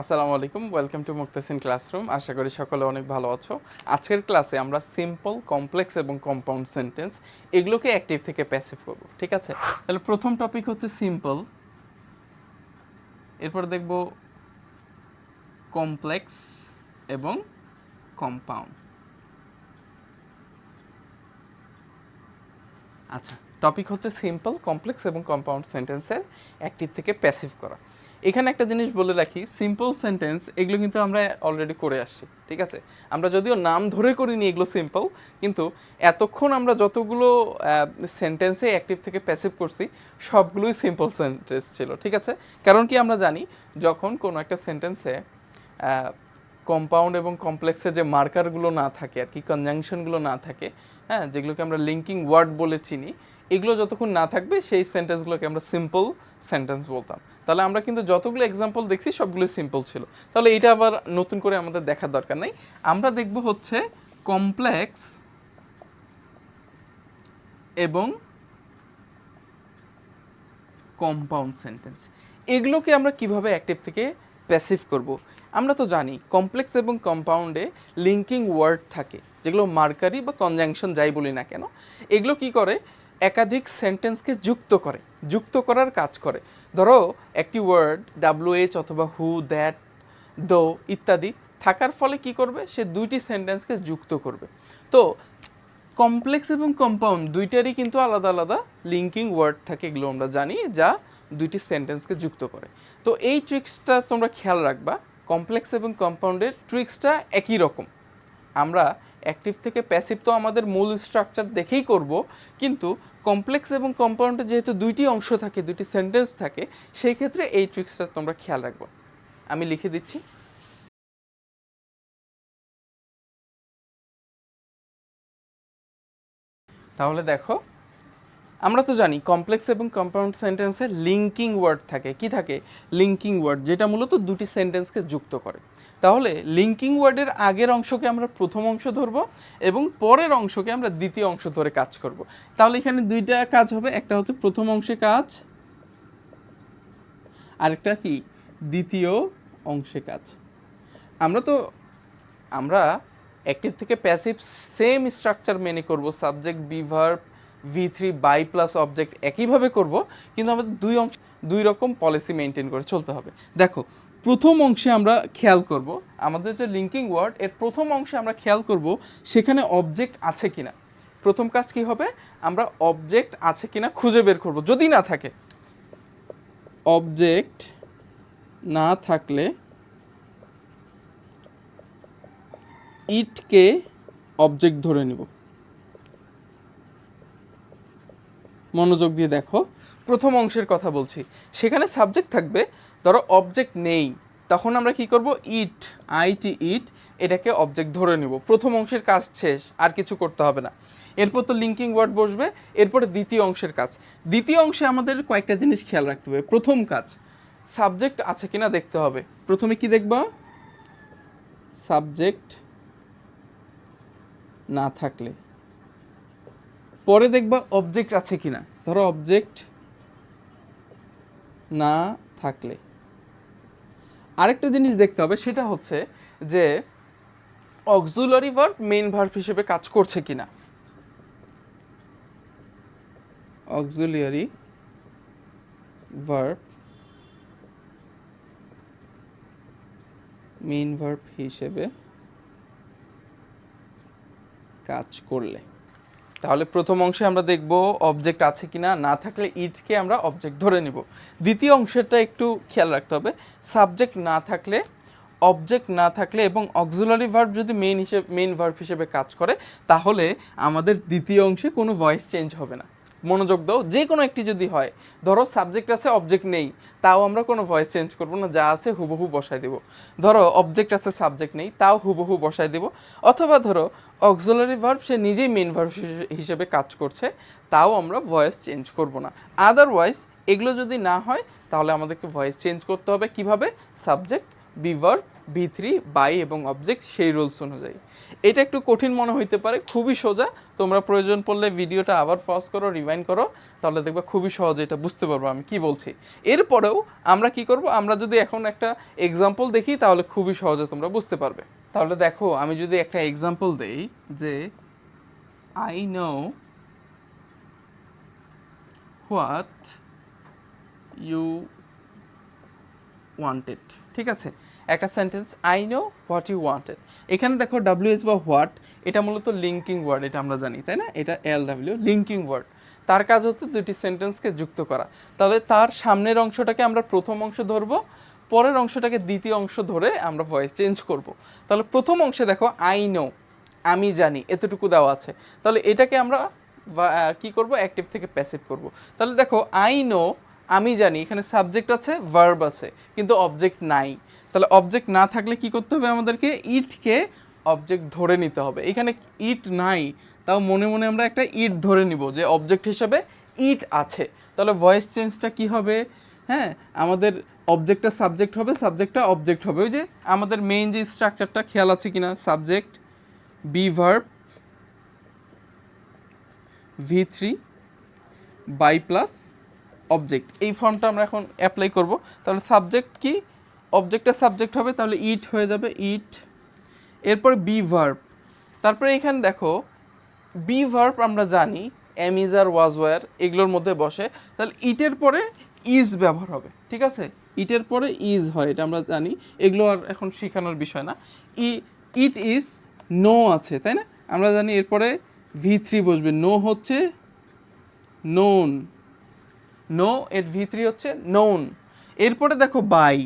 আসসালামু আলাইকুম welcome to Muktasin classroom আশা করি সকলে অনেক ভালো আছো। আজকের ক্লাসে আমরা সিম্পল কমপ্লেক্স এবং কম্পাউন্ড সেন্টেন্স এগুলোকে অ্যাক্টিভ থেকে প্যাসিভ করব, ঠিক আছে? তাহলে প্রথম টপিক হচ্ছে সিম্পল এরপর দেখব কমপ্লেক্স এবং কম্পাউন্ড আচ্ছা টপিক হচ্ছে সিম্পল কমপ্লেক্স এবং কম্পাউন্ড সেন্টেন্সের অ্যাক্টিভ থেকে প্যাসিভ করা। এখানে একটা জিনিস বলে রাখি সিম্পল সেন্টেন্স এগুলো কিন্তু আমরা অলরেডি করে আসছি, ঠিক আছে? আমরা যদিও নাম ধরে করিনি এগুলো সিম্পল কিন্তু এতক্ষণ আমরা যতগুলো সেন্টেন্সে অ্যাক্টিভ থেকে প্যাসিভ করছি, সবগুলোই সিম্পল সেন্টেন্স ছিল, ঠিক আছে? কারণ কি আমরা জানি, যখন কোনো একটা সেন্টেন্সে কম্পাউন্ড এবং কমপ্লেক্সের যে মার্কারগুলো না থাকে আর কি কনজাংশনগুলো না থাকে হ্যাঁ যেগুলোকে আমরা লিঙ্কিং ওয়ার্ড বলে চিনি, এগুলো যতক্ষণ না থাকবে সেই সেন্টেন্সগুলোকে আমরা সিম্পল সেন্টেন্স বলতাম। তাহলে আমরা কিন্তু যতগুলো এক্সাম্পল দেখছি সবগুলো সিম্পল ছিল। তাহলে এটা আবার নতুন করে আমাদের দেখার দরকার নেই। আমরা দেখব হচ্ছে কমপ্লেক্স এবং কম্পাউন্ড সেন্টেন্স এগুলোকে আমরা কীভাবে অ্যাক্টিভ থেকে প্যাসিভ করব। আমরা তো জানি কমপ্লেক্স এবং কম্পাউন্ডে লিঙ্কিং ওয়ার্ড থাকে, যেগুলো মার্কারি বা কনজাংশন যাই বলি না কেন, এগুলো কি করে? একাধিক সেন্টেন্সকে যুক্ত করে, যুক্ত করার কাজ করে। ধরো, একটি ওয়ার্ড ডাব্লিউ এইচ অথবা হু দ্যাট দো ইত্যাদি থাকার ফলে কি করবে? সে দুইটি সেন্টেন্সকে যুক্ত করবে। তো কমপ্লেক্স এবং কম্পাউন্ড দুইটারই কিন্তু আলাদা আলাদা লিঙ্কিং ওয়ার্ড থাকে, এগুলো আমরা জানি, যা দুইটি সেন্টেন্সকে যুক্ত করে। তো এই ট্রিক্সটা তোমরা খেয়াল রাখবা কমপ্লেক্স এবং কম্পাউন্ডের ট্রিক্সটা একই রকম। আমরা অ্যাক্টিভ থেকে প্যাসিভ তো আমাদের মূল স্ট্রাকচার দেখেই করব, কিন্তু কমপ্লেক্স এবং কম্পাউন্ডে যেহেতু দুইটি অংশ থাকে, দুইটি সেন্টেন্স থাকে, সেই ক্ষেত্রে এই ট্রিক্সটা তোমরা খেয়াল রাখবা। আমি লিখে দিচ্ছি। তাহলে দেখো আমরা তো জানি কমপ্লেক্স এবং কম্পাউন্ড সেন্টেন্সে লিঙ্কিং ওয়ার্ড থাকে। কি থাকে? লিঙ্কিং ওয়ার্ড যেটা মূলত দুটি সেন্টেন্সকে যুক্ত করে। তাহলে লিঙ্কিং ওয়ার্ডের আগের অংশকে আমরা প্রথম অংশ ধরবো এবং পরের অংশকে আমরা দ্বিতীয় অংশ ধরে কাজ করব। তাহলে এখানে দুইটা কাজ হবে, একটা হচ্ছে প্রথম অংশে কাজ, আরেকটা কি? দ্বিতীয় অংশে কাজ। আমরা তো, আমরা অ্যাক্টিভ থেকে প্যাসিভ সেম স্ট্রাকচার মেনে করব subject be verb V three by plus object একইভাবে করব, কিন্তু আমাদের দুই অংশ, দুই রকম পলিসি মেনটেন করে চলতে হবে। দেখো, প্রথম অংশে আমরা খেয়াল করব, আমাদের যে লিঙ্কিং ওয়ার্ড এর প্রথম অংশে আমরা খেয়াল করব সেখানে অবজেক্ট আছে কিনা। প্রথম কাজ কি হবে? আমরা অবজেক্ট আছে কিনা খুঁজে বের করব। যদি না থাকে অবজেক্ট না থাকলে ইটকে অবজেক্ট ধরে নিব। মনোযোগ দিয়ে দেখো। প্রথম অংশের কথা বলছি। সেখানে সাবজেক্ট থাকবে, ধরো অবজেক্ট নেই, তখন আমরা কি করব? ইট আইটি ইট এটাকে অবজেক্ট ধরে নিব। প্রথম অংশের কাজ শেষ, আর কিছু করতে হবে না। এরপর তো লিঙ্কিং ওয়ার্ড বসবে, এরপরে দ্বিতীয় অংশের কাজ। দ্বিতীয় অংশে আমাদের কয়েকটা জিনিস খেয়াল রাখতে হবে। প্রথম কাজ সাবজেক্ট আছে কিনা দেখতে হবে। প্রথমে কি দেখবা? সাবজেক্ট না থাকলে। পরে দেখবা অবজেক্ট আছে কিনা। ধরো অবজেক্ট না থাকলে। আরেকটা জিনিস দেখতে হবে, সেটা হচ্ছে যে অক্সুলারি ভার্ব মেইন ভার্ব হিসেবে কাজ করছে কিনা। অক্সুলিয়ারি ভার্ব মেইন ভার্ব হিসেবে কাজ করলে। তাহলে প্রথম অংশে আমরা দেখব অবজেক্ট আছে কি না না থাকলে ইটকে আমরা অবজেক্ট ধরে নিব। দ্বিতীয় অংশটা একটু খেয়াল রাখতে হবে। সাবজেক্ট না থাকলে অবজেক্ট না থাকলে এবং অক্সুলারি ভার্ব যদি মেইন হিসেবে মেইন ভার্ব হিসেবে কাজ করে, তাহলে আমাদের দ্বিতীয় অংশে কোনো ভয়েস চেঞ্জ হবে না। মনোযোগ দাও, যে কোনো একটি যদি হয়, ধরো সাবজেক্ট আছে অবজেক্ট নেই, তাও আমরা কোনো ভয়েস চেঞ্জ করব না, যা আছে হুবহু বসায় দেব। ধরো অবজেক্ট আছে সাবজেক্ট নেই, তাও হুবহু বসায় দেব। অথবা ধরো অক্সুলারি ভার্ব সে নিজেই মেন ভার্ব হিসেবে কাজ করছে, তাও আমরা ভয়েস চেঞ্জ করব না। আদারওয়াইজ এগুলো যদি না হয়, তাহলে আমাদেরকে ভয়েস চেঞ্জ করতে হবে। কীভাবে? Subject be be verb be three by এবং অবজেক্ট সেই রুলস অনুযায়ী। এটা একটু কঠিন মনে হইতে পারে, খুবই সোজা। তোমরা প্রয়োজন পড়লে ভিডিওটা আবার পজ করো রিভাইন্ড করো, তাহলে দেখবে খুবই সহজে এটা বুঝতে পারব আমি কি বলছি। এরপরেও আমরা কি করব, আমরা যদি এখন একটা এক্সাম্পল দেখি, তাহলে খুবই সহজে তোমরা বুঝতে পারবে। তাহলে দেখো, আমি যদি একটা এক্সাম্পল দেই যে I know what you wanted ঠিক আছে? একটা sentence I know what you wanted এখানে দেখো ডাব্লিউএস বা হোয়াট এটা মূলত লিঙ্কিং ওয়ার্ড এটা আমরা জানি, তাই না? এটা এল ডাব্লিউ লিঙ্কিং ওয়ার্ড তার কাজ হচ্ছে দুটি সেন্টেন্সকে যুক্ত করা। তাহলে তার সামনের অংশটাকে আমরা প্রথম অংশ ধরবো, পরের অংশটাকে দ্বিতীয় অংশ ধরে আমরা ভয়েস চেঞ্জ করব। তাহলে প্রথম অংশে দেখো আই নো আমি জানি, এতটুকু দেওয়া আছে। তাহলে এটাকে আমরা কি করব? অ্যাক্টিভ থেকে প্যাসিভ করব। তাহলে দেখো আই নো আমি জানি। এখানে সাবজেক্ট আছে ভার্ব আছে, কিন্তু অবজেক্ট নাই। তাহলে অবজেক্ট না থাকলে কি করতে হবে আমাদেরকে? ইটকে অবজেক্ট ধরে নিতে হবে। এখানে ইট নাই, তাও মনে মনে আমরা একটা ইট ধরে নিব যে অবজেক্ট হিসাবে ইট আছে। তাহলে ভয়েস চেঞ্জটা কি হবে? হ্যাঁ আমাদের অবজেক্টটা সাবজেক্ট হবে সাবজেক্টটা অবজেক্ট হবে। ওই যে আমাদের মেইন যে স্ট্রাকচারটা খেয়াল আছে কিনা? Subject be verb V three by plus object এই ফর্মটা আমরা এখন অ্যাপ্লাই করব। তাহলে সাবজেক্ট কি? অবজেক্টের সাবজেক্ট হবে, তাহলে ইট হয়ে যাবে ইট এরপরে বি ভার্ব তারপরে এখানে দেখো বি ভার্ব আমরা জানি এমিজ আর ওয়াজ ওয়ার এগুলোর মধ্যে বসে। তাহলে ইটের পরে ইজ ব্যবহার হবে, ঠিক আছে? ইটের পরে ইজ হয়, এটা আমরা জানি। এগুলো আর এখন শেখানোর বিষয় না। ই ইট ইজ নো আছে, তাই না? আমরা জানি এরপরে ভি থ্রি বসবে। নো হচ্ছে নোন নো এর ভি থ্রি হচ্ছে নোন এরপরে দেখো বাই।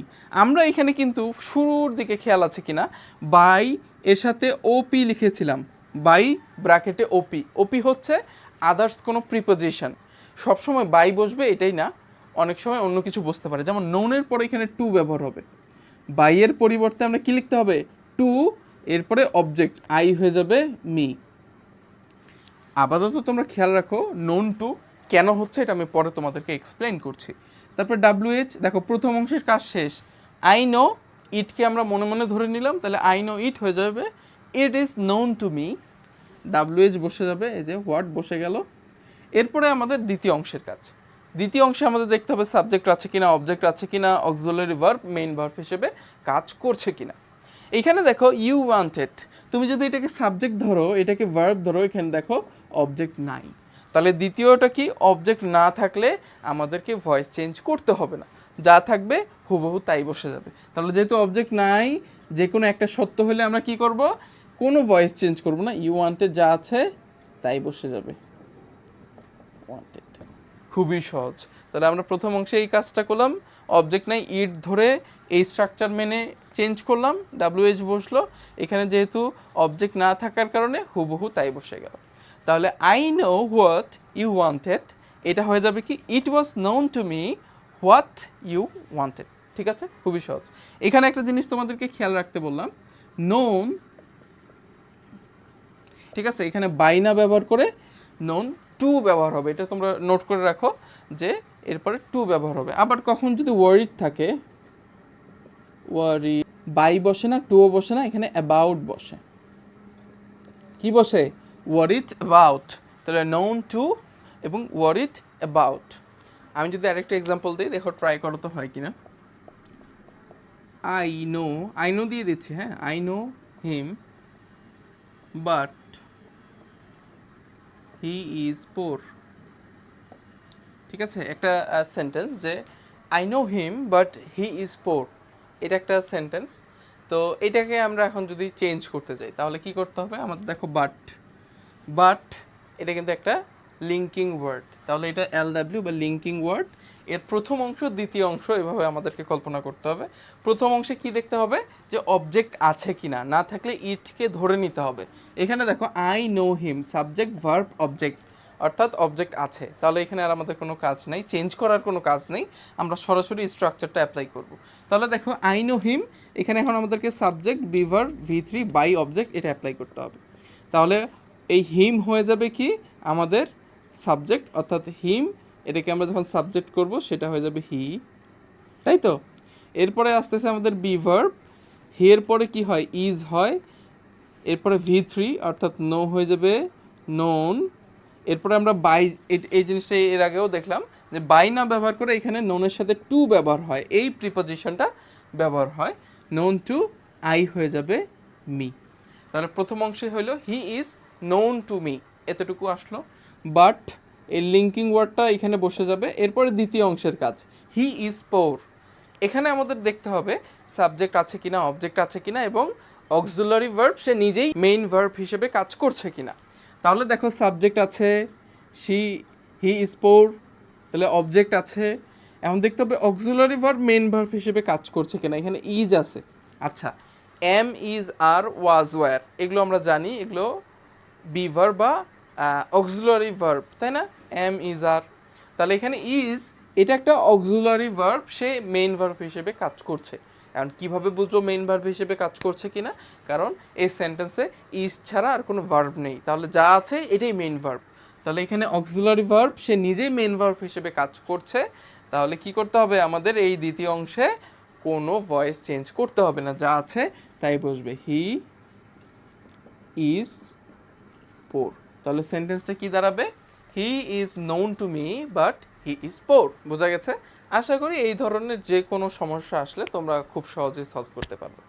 আমরা এখানে কিন্তু শুরুর দিকে খেয়াল আছে কিনা? বাই এর সাথে ওপি লিখেছিলাম। বাই ব্র্যাকেটে ওপি। ওপি হচ্ছে আদার্স কোনো প্রিপোজিশন সবসময় বাই বসবে এটাই না। অনেক সময় অন্য কিছু বসতে পারে। যেমন নোনের পরে এখানে টু ব্যবহার হবে। বাইয়ের পরিবর্তে আমরা কি লিখতে হবে? টু এরপরে অবজেক্ট আই হয়ে যাবে মি আপাতত তোমরা খেয়াল রাখো নোন টু কেন হচ্ছে এটা আমি পরে তোমাদেরকে এক্সপ্লেন করছি। তারপর ডাব্লিউএইচ দেখো প্রথম অংশের কাজ শেষ। আই নো ইটকে আমরা মনে মনে ধরে নিলাম, তাহলে আই নো ইট হয়ে যাবে। It is known to me WH বসে যাবে, এই যে হোয়াট বসে গেল। এরপরে আমাদের দ্বিতীয় অংশের কাজ। দ্বিতীয় অংশে আমাদের দেখতে হবে সাবজেক্ট আছে কিনা অবজেক্ট আছে কিনা অক্সিলারি ভার্ব মেইন ভার্ব হিসেবে কাজ করছে কিনা। এখানে দেখো ইউ ওয়ান্টেড তুমি যদি এটাকে সাবজেক্ট ধরো, এটাকে ভার্ব ধরো, এখানে দেখো অবজেক্ট নাই। তাহলে দ্বিতীয়টা কি? অবজেক্ট না থাকলে আমাদেরকে ভয়েস চেঞ্জ করতে হবে না। যা থাকবে হুবহু তাই বসে যাবে। তাহলে যেহেতু অবজেক্ট নাই যে কোনো একটা সত্য হলে আমরা কি করব? কোনো ভয়েস চেঞ্জ করব না। ইউ ওয়ান্টেড যা আছে, তাই বসে যাবে। খুবই সহজ। তাহলে আমরা প্রথম অংশে এই কাজটা করলাম। অবজেক্ট নাই ইট ধরে এই স্ট্রাকচার মেনে চেঞ্জ করলাম। ডাব্লিউএইচ বসল। এখানে যেহেতু অবজেক্ট না থাকার কারণে হুবহু তাই বসে গেল। তাহলে I know what you wanted এটা হয়ে যাবে কি? It was known to me what you wanted ঠিক আছে? খুবই সহজ। এখানে একটা জিনিস তোমাদেরকে খেয়াল রাখতে বললাম। নোন ঠিক আছে? এখানে বাইনা ব্যবহার করে নোন টু ব্যবহার হবে। এটা তোমরা নোট করে রাখো যে এরপরে টু ব্যবহার হবে। আবার কখন যদি ওয়ারিড থাকে ওয়ারি বাই বসে না টুও বসে না, এখানে অ্যাবাউট বসে। কি বসে? ওয়ারিড অ্যাবাউট তাহলে নোন টু এবং ওয়ারিড অ্যাবাউট আমি যদি আরেকটা এক্সাম্পল দিই, দেখো ট্রাই করো তো হয় কিনা। আই নো আই নো দিয়ে দিচ্ছি হ্যাঁ? I know him but he is poor ঠিক আছে? একটা সেন্টেন্স যে I know him but he is poor এটা একটা সেন্টেন্স তো এটাকে আমরা এখন যদি চেঞ্জ করতে যাই, তাহলে কি করতে হবে? আমাদের দেখো বাট বাট এটা কিন্তু একটা লিঙ্কিং ওয়ার্ড তাহলে এটা এল ডাব্লিউ বা লিঙ্কিং ওয়ার্ড এর প্রথম অংশ, দ্বিতীয় অংশ, এভাবে আমাদেরকে কল্পনা করতে হবে। প্রথম অংশে কি দেখতে হবে? যে অবজেক্ট আছে কিনা, না থাকলে ইটকে ধরে নিতে হবে। এখানে দেখো I know him subject verb object অর্থাৎ অবজেক্ট আছে। তাহলে এখানে আর আমাদের কোনো কাজ নেই চেঞ্জ করার কোনো কাজ নেই, আমরা সরাসরি স্ট্রাকচারটা অ্যাপ্লাই করব। তাহলে দেখো আই নো হিম এখানে এখন আমাদেরকে subject be verb V three by object এটা অ্যাপ্লাই করতে হবে। তাহলে এই হিম হয়ে যাবে কি? আমাদের সাবজেক্ট অর্থাৎ হিম এটাকে আমরা যখন সাবজেক্ট করব, সেটা হয়ে যাবে হি তাই তো? এরপরে আসতেছে আমাদের বি ভার্ব হি এর পরে কি হয়? ইজ হয়। এরপরে ভি থ্রি অর্থাৎ নো হয়ে যাবে নোন এরপরে আমরা বাই এই জিনিসটা এর আগেও দেখলাম যে বাই না ব্যবহার করে এখানে নোনের সাথে টু ব্যবহার হয়। এই প্রিপোজিশনটা ব্যবহার হয়। নোন টু আই হয়ে যাবে মি তাহলে প্রথম অংশে হলো he is known to me এতটুকু আসলো। বাট এই লিঙ্কিং ওয়ার্ডটা এখানে বসে যাবে। এরপরে দ্বিতীয় অংশের কাজ। হি ইজ পোর এখানে আমাদের দেখতে হবে সাবজেক্ট আছে কিনা অবজেক্ট আছে কিনা, এবং অক্সিলারি ভার্ব সে নিজেই মেইন ভার্ব হিসেবে কাজ করছে কিনা। তাহলে দেখো সাবজেক্ট আছে শি হি ইজ পোর তাহলে অবজেক্ট আছে। এখন দেখতে হবে অক্সিলারি ভার্ব মেইন ভার্ব হিসেবে কাজ করছে কিনা। এখানে ইজ আছে। আচ্ছা am is are was were এগুলো আমরা জানি। এগুলো বি ভার্ব বা অক্সিলারি ভার্ব তাই না? এম ইজ আর তাহলে এখানে ইজ এটা একটা অক্সিলারি ভার্ব সে মেইন ভার্ব হিসেবে কাজ করছে। এখন কীভাবে বুঝব মেইন ভার্ব হিসেবে কাজ করছে কিনা? কারণ এই সেন্টেন্সে ইজ ছাড়া আর কোনো ভার্ব নেই। তাহলে যা আছে এটাই মেইন ভার্ব তাহলে এখানে অক্সিলারি ভার্ব সে নিজেই মেইন ভার্ব হিসেবে কাজ করছে। তাহলে কি করতে হবে? আমাদের এই দ্বিতীয় অংশে কোনো ভয়েস চেঞ্জ করতে হবে না। যা আছে তাই বসবে। হি ইজ পোর তাহলে সেন্টেন্সটা কি দাঁড়াবে? He is known to me but he is poor বোঝা গেছে? আশা করি এই ধরনের যে কোনো সমস্যা আসলে তোমরা খুব সহজেই সলভ করতে পারবে।